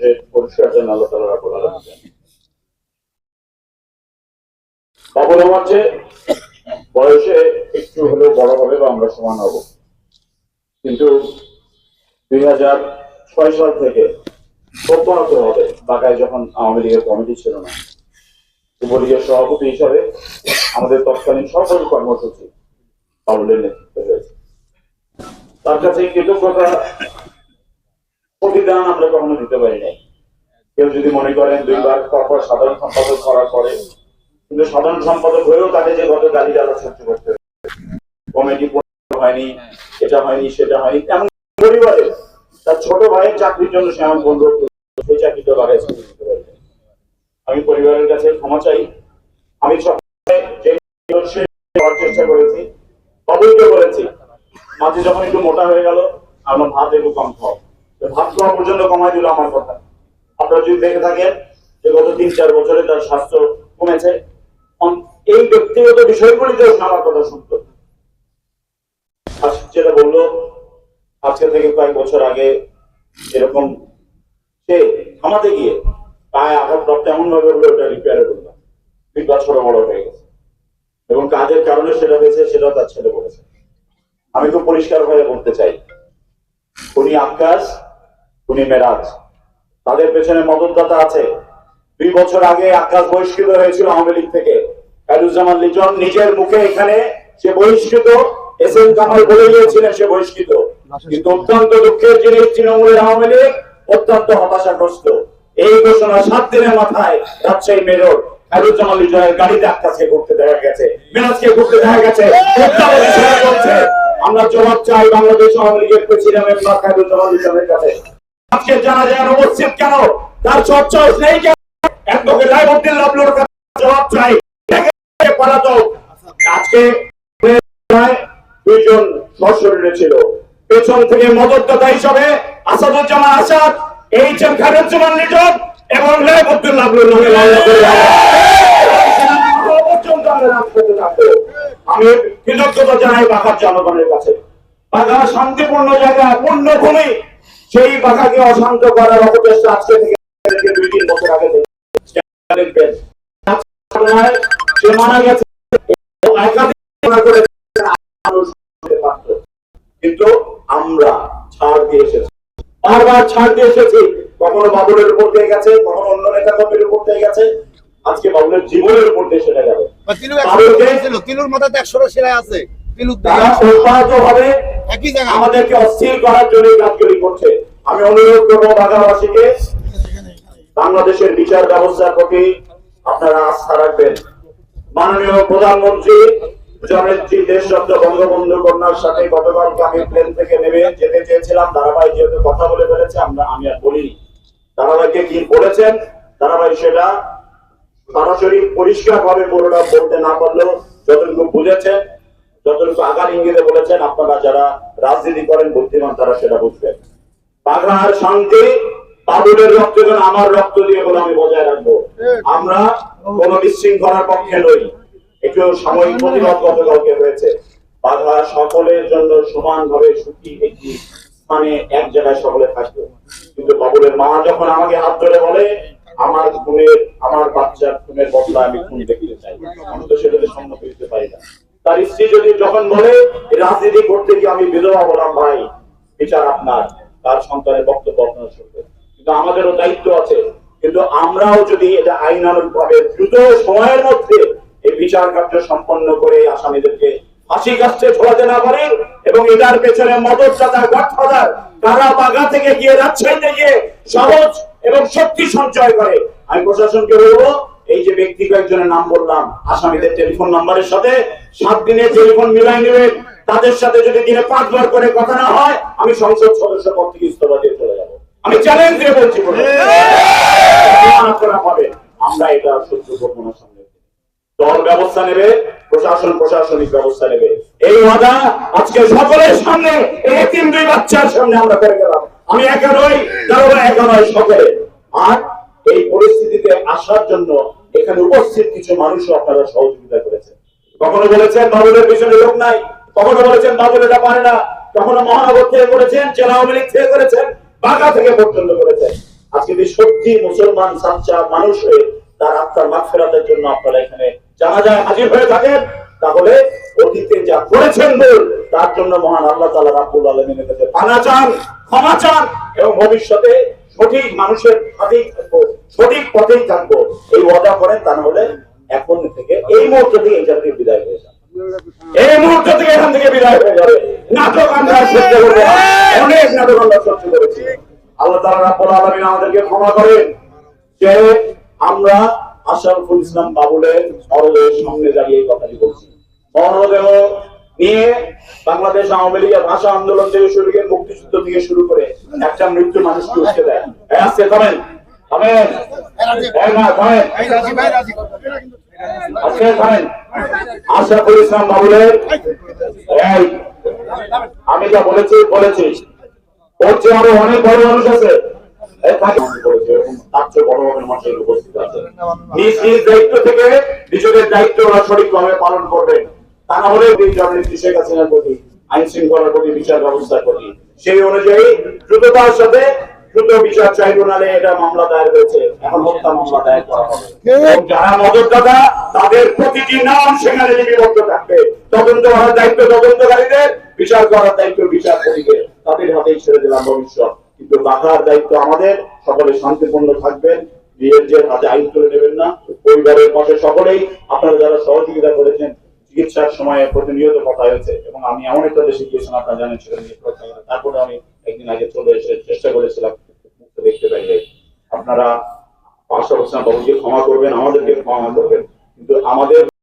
Portrait পরিষ্কার যেন আল্লাহ তালা আল্লাহ বাবুল আমার চেয়ে বয়সে একটু হলেও বড় হবে বা আমরা সমান হব। কিন্তু দুই হাজার ছয় সাল থেকে অব্যাহত হবে বাগায় যখন আওয়ামী লীগের কমিটি ছিল না। যুবলীগের সভাপতি হিসাবে আমাদের তৎকালীন সকল কর্মসূচি বাবুলের নেতৃত্বে হয়েছে। তার কাছে কৃতজ্ঞতা প্রতিদান আমরা কখনো দিতে পারি নাই। কেউ যদি মনে করেন দুইবার পরপর সাধারণ সম্পাদক করার পরে, কিন্তু সাধারণ সম্পাদক হয়েও তাকে যে গত গালি গালা সহ্য করতে। কমিটি হয়নি, এটা হয়নি, সেটা হয়নি। এমন পরিবারে তার ছোট ভাইয়ের চাকরির জন্য সে আমার বন্ধু সেই চাকরিটা লাগাই ছুটি দিতে আমি পরিবারের কাছে ক্ষমা চাই। আমি সবসময় চেষ্টা করেছি অবৈধ করেছি। মাঝে যখন একটু মোটা হয়ে গেল, আমরা ভাত একটু কম খাও তো পর্যন্ত কমাই দিল আমার কথা। আপনারা যদি দেখে থাকেন যে গত তিন চার বছরে তার স্বাস্থ্য কমেছে এই ব্যক্তিগত বিষয়গুলিতেও আমার কথা শুনতো। যেটা বলল, আজকে থেকে কয়েক বছর আগে এরকম সে থামাতে গিয়ে পায়ে আঘাতপ্রাপ্ত এমন ভাবে হলো ওটা রিপেয়ারে করলাম বিপদ ছোট বড় হয়ে গেছে। এবং কাজের কারণে সেটা হয়েছে সেটাও তার ছেলে বলেছে। আমি খুব পরিষ্কার ভাবে বলতে চাই, উনি আকাশ উনি মেরাজ। তাদের পেছনে মদতদাতা আছে। দুই বছর আগে আকাশ বহিষ্কৃত হয়েছিল আওয়ামী লীগ থেকে। খায়রুজ্জামান লিটন নিজের মুখে এখানে সে বহিষ্কৃত, এস এম কামাল বলে গিয়েছিলেন সে বহিষ্কৃত। কিন্তু অত্যন্ত দুঃখের জিনিস, তৃণমূলের আওয়ামী লীগ অত্যন্ত হতাশাগ্রস্ত। এই ঘোষণা সাত দিনের মাথায় রাজশাহী মেয়র খায়রুজ্জামান লিটনের গাড়িতে আকাশকে ঘুরতে দেখা গেছে, মেরাজকে ঘুরতে দেখা গেছে। আমরা জবাব চাই বাংলাদেশ আওয়ামী লীগের প্রেসিডেন্ট মেম্বার খায়রুজ্জামান কাছে। আজকে জানা যায় উপস্থিত কেন? তার চর্চা নেই কেন? একদমে রায়বদ্দিন লাভলুর কাছে জবাব চাই। দেখে পলাতক আজকে দুইজন সশরীরে ছিল। পেছন থেকে মদতদাতা হিসাবে আসাদুজ্জামান আসাদ এইচ এম খায়রুজ্জামান লিটন এবং রায়বদ্দিন লাভলুর নামে মামলা করে থাকব। আমি কৃতজ্ঞতা জানাই বাঘার জনগণের কাছে। বাঘা শান্তিপূর্ণ জায়গা পূর্ণ ভূমি সেই বাঘাকে অশান্ত করার অপচেষ্টা আজকে থেকে দুই তিন বছর আগে দেখবেন সে মারা গেছে। কিন্তু আমরা ছাড় দিয়ে এসেছি। বারবার ছাড় দিয়ে এসেছি। কখনো বাবুলের উপর দিয়ে গেছে কখনো অন্য নেতা কর্মীর উপর দিয়ে গেছে। আজকে বাবুলের জীবনের উপর দিয়ে সেটা গেল। একশো তিলুর মাথাতে একশোটা সেলাই আছে। তিলু তারা অব্যাহত জায়গা আমাদেরকে অস্থির করার জন্য কাজগুলি করছে। আমি অনুরোধ করব বাঘাবাসীকে বাংলাদেশের বিচার ব্যবস্থার প্রতি আপনারা আস্থা রাখবেন। মাননীয় প্রধানমন্ত্রী দেশরত্ন বঙ্গবন্ধু কন্যার সাথে প্লেন থেকে নেমে যেতে চেয়েছিলাম দারাবাই যেহেতু কথা বলে ফেলেছে, আমরা আমি আর বলিনি। কি দারাবাই সেটা পরিষ্কার ভাবে বলতে না পারলেও যতটুকু বুঝেছেন যতটুকু আগার ইঙ্গিতে বলেছেন, আপনারা যারা রাজনীতি করেন, বুদ্ধিমান তারা সেটা বুঝবেন। বাঘার শান্তি, বাবুলের রক্ত যেন আমার রক্ত দিয়ে বলে আমি বজায় রাখব। আমরা কোন বিশৃঙ্খলার পক্ষে নই। একটু সাময়িক প্রতিবাদ গতকালকে হয়েছে। বাঘা সকলের জন্য সমানভাবে সুখী একটি স্থানে এক জায়গায় সকলে থাকবে। কিন্তু বাবুলের মা যখন আমাকে হাত ধরে বলে, আমার খুনের, আমার বাচ্চার খুনের বদলা আমি খুন দেখতে চাই। আমি তো সেটাতে সম্মত দিতে পারি না। তার স্ত্রী যদি যখন বলে রাজনীতি করতে গিয়ে আমি বিধবা বললাম, ভাই, বিচার আপনার। তার সন্তানের বক্তব্য আপনার শুনবেন। কিন্তু আমাদেরও দায়িত্ব আছে। কিন্তু আমরাও যদি এটা আইনানুগ ভাবে দ্রুত সময়ের মধ্যে এই বিচার কার্য সম্পন্ন করে আসামিদেরকে ফাঁসি কাছে ঝোলাতে না পারি এবং এটার পেছনে মদত দাতা গডফাদার তারা বাগা থেকে গিয়ে রাজশাহীতে গিয়ে সহজ এবং শক্তি সঞ্চয় করে, আমি প্রশাসনকে বলব এই যে ব্যক্তি কয়েকজনের নাম বললাম আসামিদের টেলিফোন নাম্বারের সাথে সাত দিনের টেলিফোন মিলাই নেবেন তাদের সাথে যদি দিনে পাঁচবার করে কথা না হয় আমি সংসদ সদস্য পদ থেকে ইস্তফা দিয়ে চলে যাব। আমি চ্যালেঞ্জ দিয়ে বলছি প্রশাসন। আমরা এটা সহ্য করব না সামনে। দল ব্যবস্থা নেবে প্রশাসন প্রশাসনিক ব্যবস্থা নেবে। এই ওয়াদা আজকে সকলের সামনে এই তিন দুই বাচ্চার সামনে আমরা করে গেলাম। আমি একা নই তারা একা নয় সকলে। আর এই পরিস্থিতিতে আসার জন্য এখানে উপস্থিত কিছু মানুষও আপনারা সহযোগিতা করেছেন। কখনো বলেছেন বাবুলের পিছনে লোক নাই, কখনো বলেছেন বাবুল এটা পারে না, কখনো মহানগর থেকে করেছেন, জেলা আওয়ামী লীগ থেকে করেছেন বাঁকা থেকে পর্যন্ত করেছেন। আজকে যদি সত্যি মুসলমান, সাচ্চা মানুষ হয়ে তার আত্মার মাগফিরাতের জন্য আপনারা এখানে জানাজায় হাজির হয়ে থাকেন, তাহলে অতীতে যা করেছেন বল তার জন্য মহান আল্লাহ তালা রাব্বুল আলামিনের কাছে পানা চান, ক্ষমা চান, এবং ভবিষ্যতে সঠিক মানুষের পথেই থাকব সঠিক পথেই থাকব এই ওয়াদা করেন, তা হলে এখন থেকে এই মুহূর্ত থেকে এখান থেকে বিদায় হয়ে যান এই মুহূর্ত থেকে এখান থেকে বিদায় হয়ে যাবে। নাটক আমরা সহ্য করব অনেক নাটক আমরা সহ্য করেছি আল্লাহ তাআলা রাব্বুল আলামিন আমাদেরকে ক্ষমা করেন। যে আমরা আশরাফুল ইসলাম বাবুলের মরদেহের সামনে দাঁড়িয়ে এই কথাটি বলছি। মরদেহ নিয়ে বাংলাদেশ আওয়ামী লীগের ভাষা আন্দোলন থেকে শুরু করে মুক্তিযুদ্ধ থেকে শুরু করে একটা মৃত্যু মানুষকে উঠতে দেয়। আজকে থামেন আশরাফুল ইসলাম বাবুলের আমি যা বলেছি বলেছি। ওর চেয়ে আরও অনেক বড় মানুষ আছে। দায়িত্ব থেকে নিজেদের দায়িত্ব ওরা সঠিকভাবে পালন করবেন তা না হলে এই শেখ হাসিনার প্রতি আইন শৃঙ্খলার প্রতি বিচার ব্যবস্থার প্রতি সেই অনুযায়ী দ্রুততার সাথে দ্রুত বিচার ট্রাইব্যুনালে এটা মামলা দায়ের হয়েছে। এখন হত্যা মামলা দায়ের করা হবে। যারা মদতদাতা তাদের প্রতিটি নাম সেখানে লিপিবদ্ধ থাকবে। তদন্ত করার দায়িত্ব তদন্তকারীদের বিচার করার দায়িত্ব বিচারপতিদের। তাদের হাতেই ছেড়ে দিলাম ভবিষ্যৎ। কিন্তু বাধার দায়িত্ব আমাদের। সকলে শান্তিপূর্ণ থাকবেন। নিজের হাতে আইন তুলে নেবেন না। পরিবারের পাশে সকলেই। আপনারা যারা সহযোগিতা করেছেন চিকিৎসার সময় প্রতিনিয়ত কথা হয়েছে। এবং আমি এমন একটা দেশে গিয়েছিলাম আপনারা জানেন সেখানে তারপরে আমি একদিন আগে চলে এসে চেষ্টা করেছিলাম দেখতে পাইলে আপনারা পাশা হোসেন বাবুকে ক্ষমা করবেন, আমাদেরকে ক্ষমা করবেন। কিন্তু আমাদের